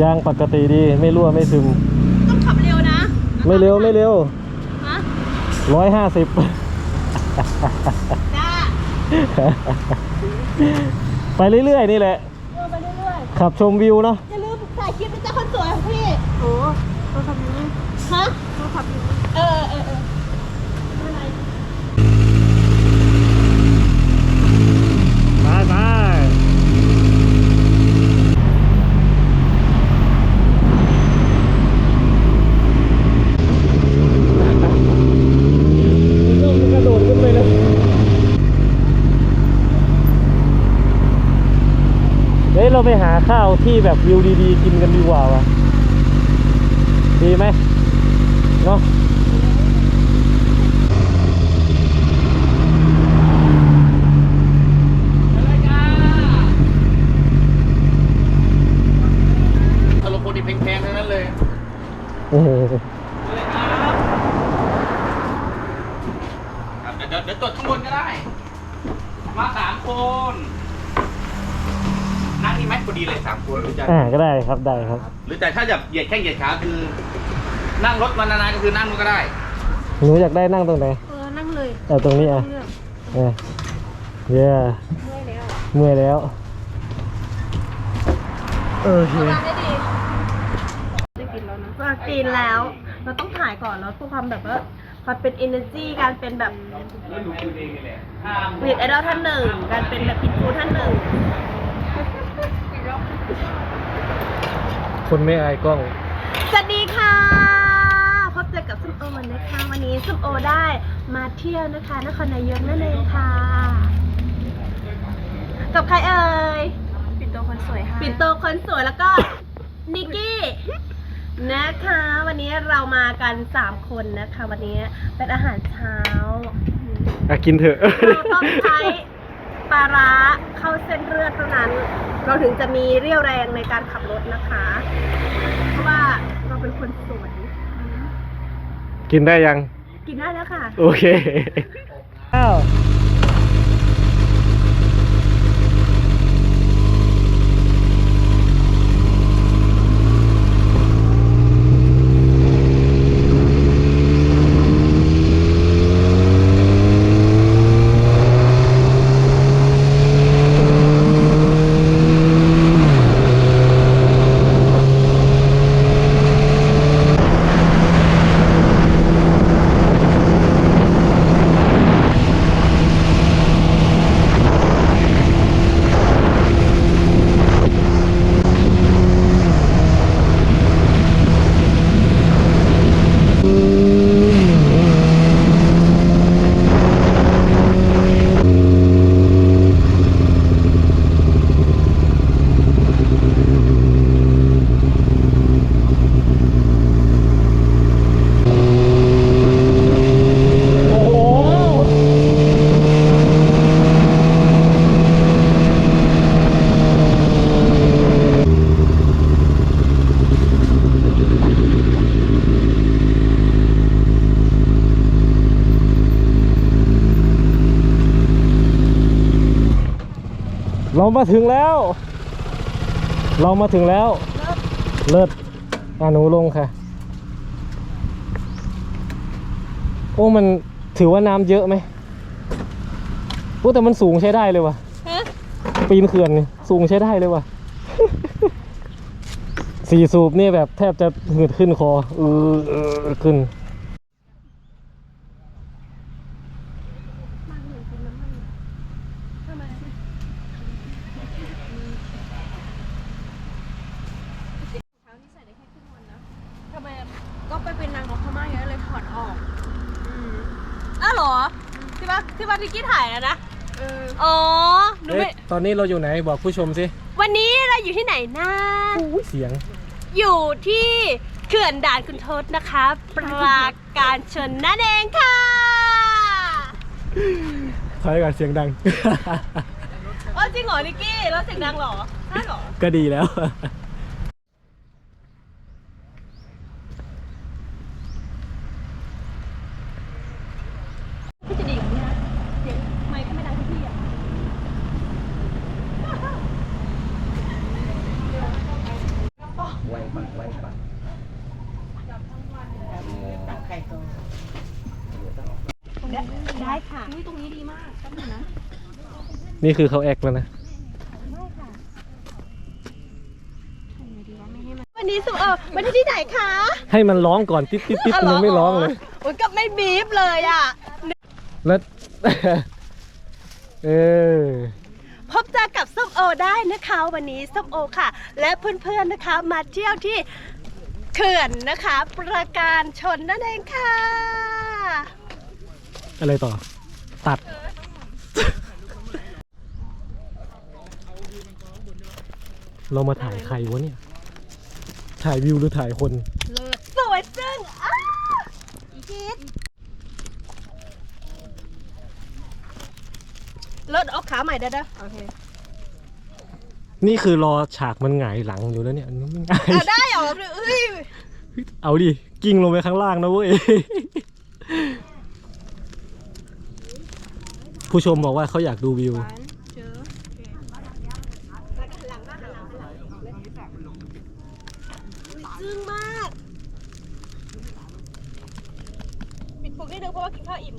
ยางปกติดีไม่รั่วไม่ซึม ต้องขับเร็วนะไม่เร็วไม่เร็วฮะร้อยห้าสิบจ้าไปเรื่อยๆนี่แหละ เดินไปเรื่อยขับชมวิวเนาะๆอย่าลืมถ่ายคลิปนะจ๊ะคนสวยของพี่โอ้โทรศัพท์อยู่นี่ฮะโทรศัพท์อยู่นี่เออเออเออไม่เป็นไร ไปไปกระโดดขึ้นไปเลยเฮ้ยเราไปหา ข้าวที่แบบวิวดีๆ กินกันดีกว่าวะดีไหมเนาะตลกคนที่แพงๆทั้งนั้นเลยโอ้โห ครับเดี๋ยวเดี๋ยวเดี๋ยวตรวจข้างบนก็ได้ มาสามคน นั่งนี่ไหม พอดีเลยสามคนหรือจะอ่าก็ได้ครับได้ครับ หรือแต่ถ้าจะเหยียดแข้งเหยียดขาคือ นั่งรถมานานๆก็คือนั่งนู่นก็ได้ หนูอยากได้นั่งตรงไหนเออนั่งเลยเอาตรงนี้อะเลือกเออเย้เมื่อยแล้วเมื่อยแล้วโอเคทานได้ดีได้กินแล้วนะก็กินแล้ว เราต้องถ่ายก่อนแล้วเพื่อความแบบว่าความเป็น energy การเป็นแบบแล้วหนูคุยเองนี่แหละห้ามเน็ตไอดอลท่านหนึ่ง การเป็นแบบพิทบูท่านหนึ่ง คนไม่อายกล้อง สวัสดีค่ะพบเจอกับส้มโอนะคะ วันนี้ส้มโอได้มาเที่ยวนะคะนครนายกนั่นเองค่ะ กับใครเอ่ยปิ่นโตคนสวยค่ะปิ่นโตคนสวยแล้วก็ นิกกี้นะคะ วันนี้เรามากันสามคนนะคะ วันนี้เป็นอาหารเช้าอะกินเถอะเราต้องใช้ปลาร้าเข้าเส้นเลือดเท่านั้น เราถึงจะมีเรี่ยวแรงในการขับรถนะคะ เพราะว่าเราเป็นคนสวยกินได้ยัง กินได้แล้วค่ะ โอเคอ้าวโอ้โห เรา มาถึงแล้ว เรามาถึงแล้ว เลิศอะหนูลงค่ะ โอ้มันถือว่าน้ำเยอะไหมโอ้แต่มันสูงใช้ได้เลยว่ะปีนเขื่อนนี่สูงใช้ได้เลยว่ะสี่สูบนี่แบบแทบจะหืดขึ้นคอเออเออขึ้น ทำไมอะก็ไปเป็นนางนกพม่าเยอะเลยถอดออก อ้าวเหรอ ที่ว่าที่ว่าทิกกี้ถ่ายแล้วนะ เออ อ๋อหนูไม่ เอ๊ะ ตอนนี้เราอยู่ไหนบอกผู้ชมสิวันนี้เราอยู่ที่ไหนนะเสียง อยู่ที่เขื่อนด่านคุณทศนะคะ ปราการชนนั่นเองค่ะถอยก่อนเสียงดังเออจริงเหรอนิกกี้แล้วเสียงดังเหรอใช่เหรอ ก็ดีแล้ว พี่จะดีกว่านี้นะเสียงไมค์ก็ไม่ดังที่พี่อะ โอุ้ยตรงนี้ดีมากแป๊บนึงนะนี่คือเขาแอคแล้วนะทำไงดีวะไม่ให้มันวันนี้สุเออวันนี้ที่ไหนคะให้มันร้องก่อนติ๊ดติ๊ดติ๊ดมันยังไม่ร้องเลยโอ้ยก็ไม่บีบเลยอะแล้วเออพบเจอกับส้มโอได้นะคะวันนี้ส้มโอค่ะ และเพื่อนๆนะคะมาเที่ยวที่เขื่อนนะคะ ประการชนนั่นเองค่ะ อะไรต่อ ตัด เรามาถ่ายใครวะเนี่ย ถ่ายวิวหรือถ่ายคนสวยจึงอ้าอีคิดลดออกขาใหม่ได้เด้อโอเคนี่คือรอฉากมันหงายหลังอยู่แล้วเนี่ยมันไม่ง่ายอะได้เหรอเอ้ยเอาดิ กิ้งลงไปข้างล่างนะเว้ย ผู้ชมบอกว่าเขาอยากดูวิววันเจอจึงมาก ปิดปุกนิดนึงเพราะว่ากินข้าวอิ่ม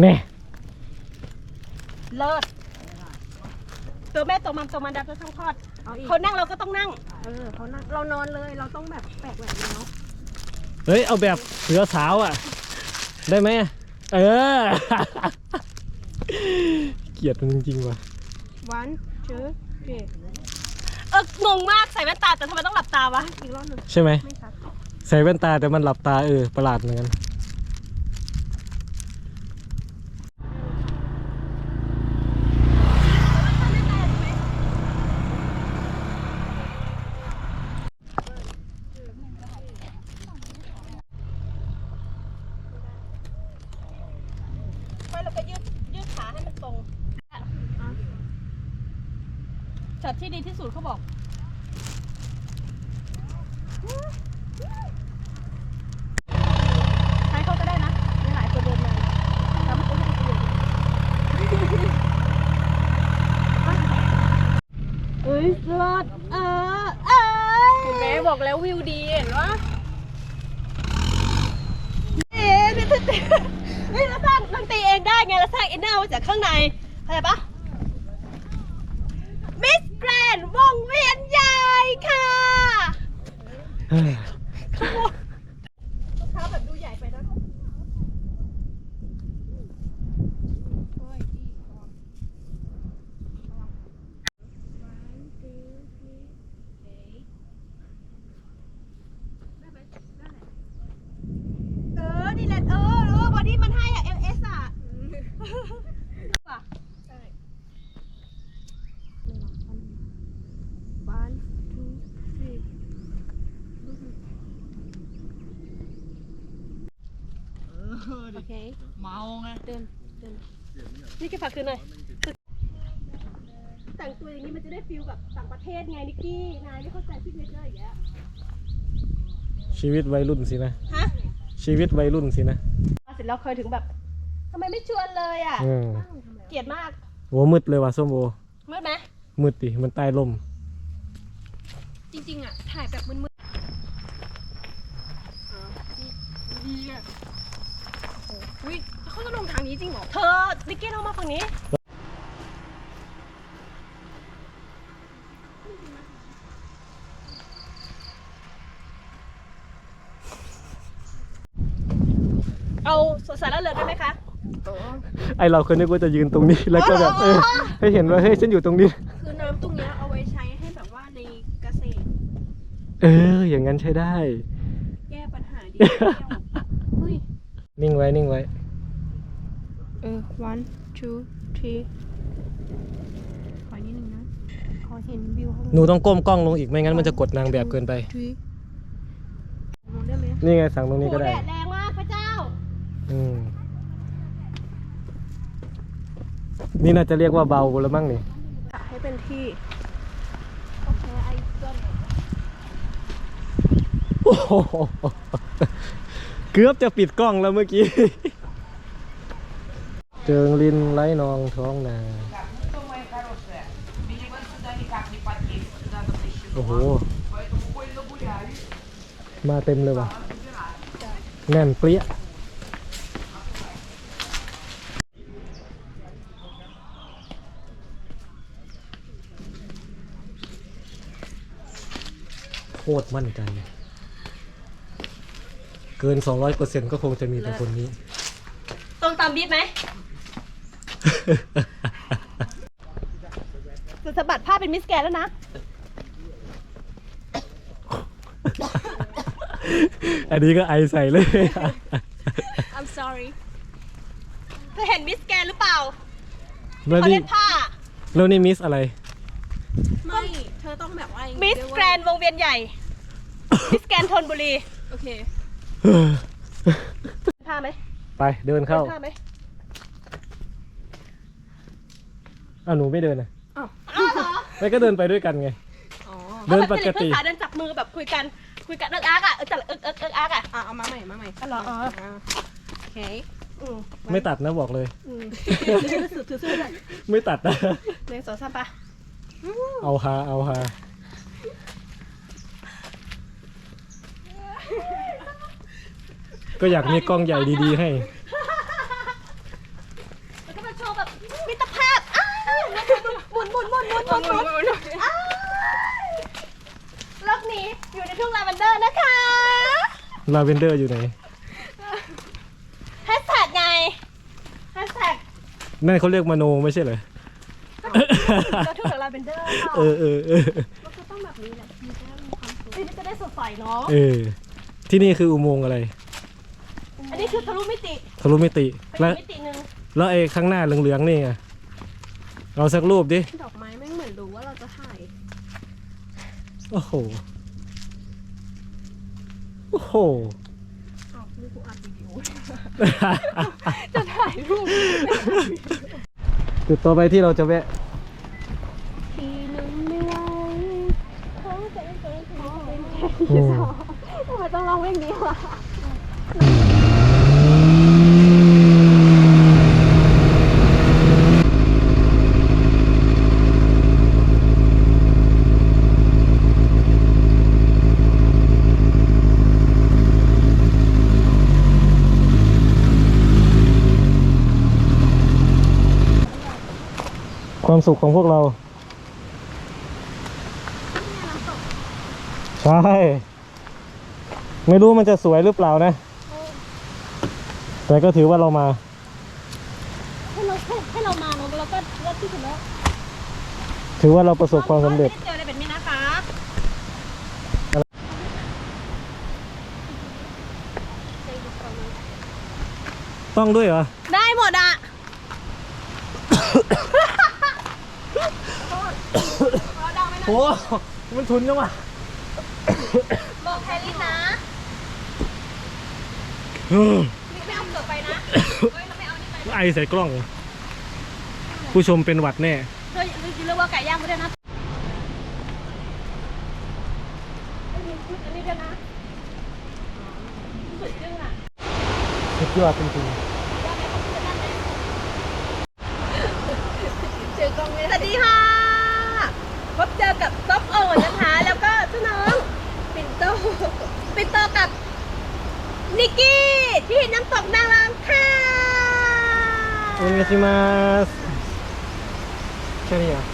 แน่เลิศตัวแม่ตัวมัมตัวมันดับตัวทั้งคลอดเอาอีกเขานั่งเราก็ต้องนั่ง เออเขานั่งเรานอนเลยเราต้องแบบแปลกแหวกแนวเฮ้ย เอาแบบเสือสาวอะ ได้ไหม เออ เกลียดมันจริงๆว่ะ วันเจอเจเอองงมากใส่แว่นตาแต่ทำไมต้องหลับตาวะอีกรอบหนึ่งใช่ไหม ไม่ชัดใส่แว่นตาแต่มันหลับตาเออประหลาดเหมือนกัน ไม่เราก็ยืดยืดขาให้มันตรงช็อต ที่ดีที่สุดเขาบอก ใช้เขาก็ได้นะมีหลายตัวเดินเลยแล้วมันก็ไม่ได้ประโยชน์เอ้ยสวัสดเออเอ้ยเห็นไหมบอกแล้ววิวดีเห็นว่าเอ๊ะนี่ตีนี่เราสร้างดนตรีเองได้ไงเราสร้างอินเนอร์มาจากข้างในเข้าใจปะมิสแกรน วงเวียนใหญ่ค่ะเท้าแบบดูใหญ่ไปนะ เออ นี่แหละ เออเออบอดี้มันให้อะ LS อะว่ะ วันทูทรี โอเคเมาไงเดินเดินนี่แกฝากคืนหน่อยแต่งตัวอย่างนี้มันจะได้ฟิลแบบต่างประเทศไงนิกกี้ นายไม่เข้าใจซิกเนเจอร์อย่างเงี้ยชีวิตวัยรุ่นสินะ ฮะชีวิตวัยรุ่นสินะเสร็จแล้วเคยถึงแบบทำไมไม่ชวนเลยอะ อืมเกลียดมากโหมืดเลยว่ะส้มโอมืดไหมมืดดิมันใต้ลม จริง ๆ อะ ถ่ายแบบมึนๆดีอะ อุ้ยเขาจะลงทางนี้จริงเหรอ เธอนิกกี้ลงมาฝั่งนี้ เอาสดใสแล้วเหลือได้ไหมคะ ไอเราเคยนึกว่าจะยืนตรงนี้แล้วก็แบบเออให้เห็นว่าเฮ้ยฉันอยู่ตรงนี้ คือน้ำตรงเนี้ยเอาไว้ใช้ให้แบบว่าในเกษตร เออ อย่างนั้นใช้ได้ แก้ปัญหาดีเที่ยวอุ้ยนิ่ งไว้ นิ่งไว้ เออ one two three ขอนิดนึงนะ ขอเห็นวิวข้างหนูต้องก้มกล้องลงอีกไม่งั้นมันจะกดนางแบบเกินไป three มองได้ไหมนี่ไงสั่งตรงนี้โหก็แดได้ดแรงมากพระเจ้า อืม นี่น่าจะเรียกว่าเบาแล้วมั้งนี่ ให้เป็นที่โอเคไอเกินโอ้โห เกือบจะปิดกล้องแล้วเมื่อกี้ เจิงลินไร้นองท้องนา โอ้โห มาเต็มเลยว่ะ แน่นเปรี้ยโคตรมั่นใจ เกิน 200%ก็คงจะมีแต่คนนี้ตรงตามบีบไหมจะสะบัดผ้าเป็นมิสแกรนด์แล้วนะ อันนี้ก็ไอใส่เลย I'm sorry เธอเห็นมิสแกรนด์หรือเปล่าแล้วเขานี่เล่นผ้า แล้วนี่มิสอะไร ไม่ เธอต้องแบบว่ามิสแกรนด์วงเวียนใหญ่ มิสแกรนด์ธนบุรี โอเค ผ้าไหมไปเดินเข้าผ้าไหมอ้าวหนูไม่เดินอะอ้าวเหรอไม่ก็เดินไปด้วยกันไง อ๋อเดินปกติเพื่อนสาวเดินจับมือแบบคุยกัน คุยกันเอิกอักอะเอิกจับเอิกเอิกเอิกอักอะอะเอามาใหม่มาใหม่อ๋อเหรออ๋อ โอเคอืมไม่ตัดนะบอกเลย อืมถือถือถือถือเลยไม่ตัดนะหนึ่งสองสามปะเอาฮาเอาฮา ก็อยากมีกล้องใหญ่ดีๆให้ แล้วก็มาโชว์แบบมิตรภาพอ้าวหมุนหมุนหมุนหมุนหมุนหมุนหมุนอ้าวโลกนี้อยู่ในทุ่งลาเวนเดอร์นะคะลาเวนเดอร์อยู่ไหน แฮชแท็กไงแฮชแท็กนั่นเขาเรียกมโนไม่ใช่เหรอ เราทุ่งลาเวนเดอร์ค่ะเออเออเออมันก็ต้องแบบนี้แหละมันจะได้มีความสุขนี่จะได้สดใสเนาะเออ ที่นี่คืออุโมงค์อะไร นนี้คือทะลุมิติทะลุมิติไปแล้วอีกมิติหนึ่งแล้วไอ้ข้างหน้าเหลืองๆนี่ไงเอาสักรูปดิ ดอกไม้แม่งเหมือนรู้ว่าเราจะถ่าย โอ้โห โอ้โหอ้าวนี่กูอัดวิดีโอ จะถ่ายรูปจุดต่อไปที่เราจะแวะ ทีนึงไม่ไหวขอใจเกินขอเป็นอืมทำไมต้องร้องเพลงนี้วะ ความสุขของพวกเรา ใช่ ไม่รู้มันจะสวยหรือเปล่านะ แต่ก็ถือว่าเรามาให้เราให้ให้เรามาเราเราก็เลือกที่สุดแล้วถือว่าเราประสบความสำเร็จ ไม่ได้เจออะไรแบบนี้นะคะต้องด้วยเหรอ ได้หมดอะ โอ้มันทุนจังวะบอกแคลรี่นะเออไม่เอาเกิดไปนะเฮ้ยเราไม่เอานี่ไปไอใส่กล้อง ผู้ชมเป็นหวัดแน่ เธอจริงๆเรียกว่าไก่ย่างไม่ได้นะอันนี้อันนี้เดี๋ยวนะสุดจึ้งอะ สุดยอดจริงเจอกล้องเลยสวัสดีค่ะ พบเจอกับซอฟโอนนะคะ แล้วก็เจ้าน้องปิ่นโต อกับนิกกี้ที่น้ำตกนางรองค่ะโอเนชิมาสแค่นี้เหรอ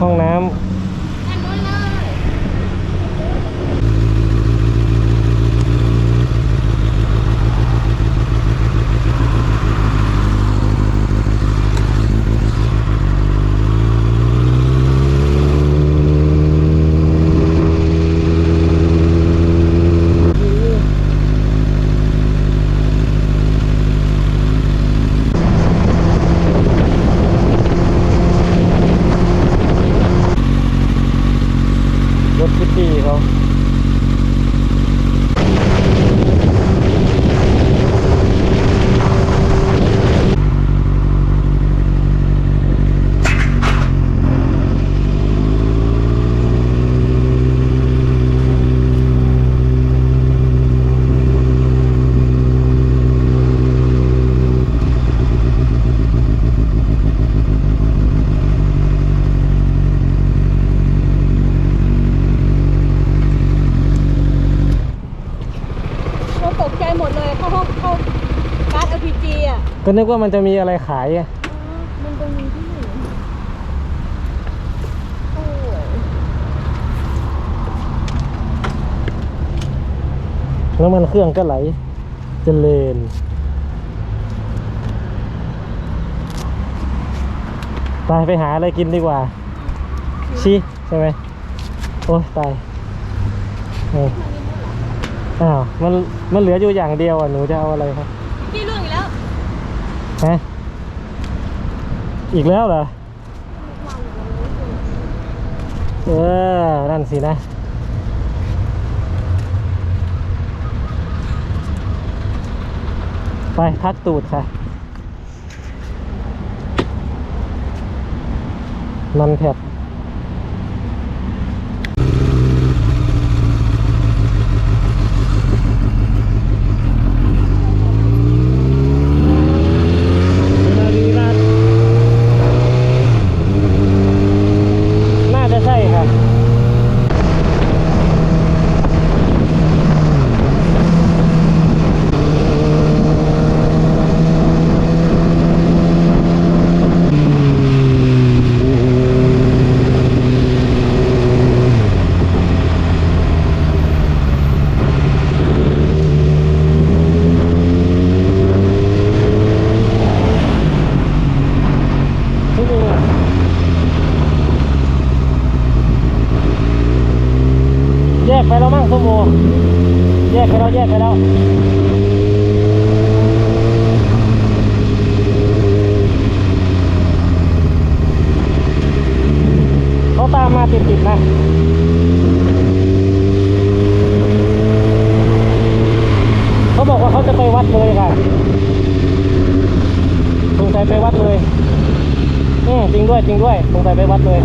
ห้องน้ำนนู้นเลยำรถพิตตี้เขาเราตกใจหมดเลยเข้าห้องเข้าการ์ด LPG อะ ก็นึกว่ามันจะมีอะไรขายอะมันตรงนี้ที่ไหนโอ้ยแล้วมันเครื่องก็ไหลเจริญไปไปหาอะไรกินดีกว่า ชีใช่ไหมโอ้ยตายเอออ้าวมันมันเหลืออยู่อย่างเดียวอะ หนูจะเอาอะไรครับ พี่ล่วงอีกแล้ว ฮะอีกแล้วเหรอเออ นั่นสินะ ไปพักตูดค่ะ มันแผดน่าจะใช่ค่ะ ที่นี่อะแยกไปแล้วมั้งสมโมแยกไปแล้วแยกไปแล้ว เขาตามมาติดๆนะ เขาบอกว่าเขาจะไปวัดเลยค่ะ สงสัยไปวัดเลย อืมจริงด้วยจริงด้วยสงสัยไปวัดเลย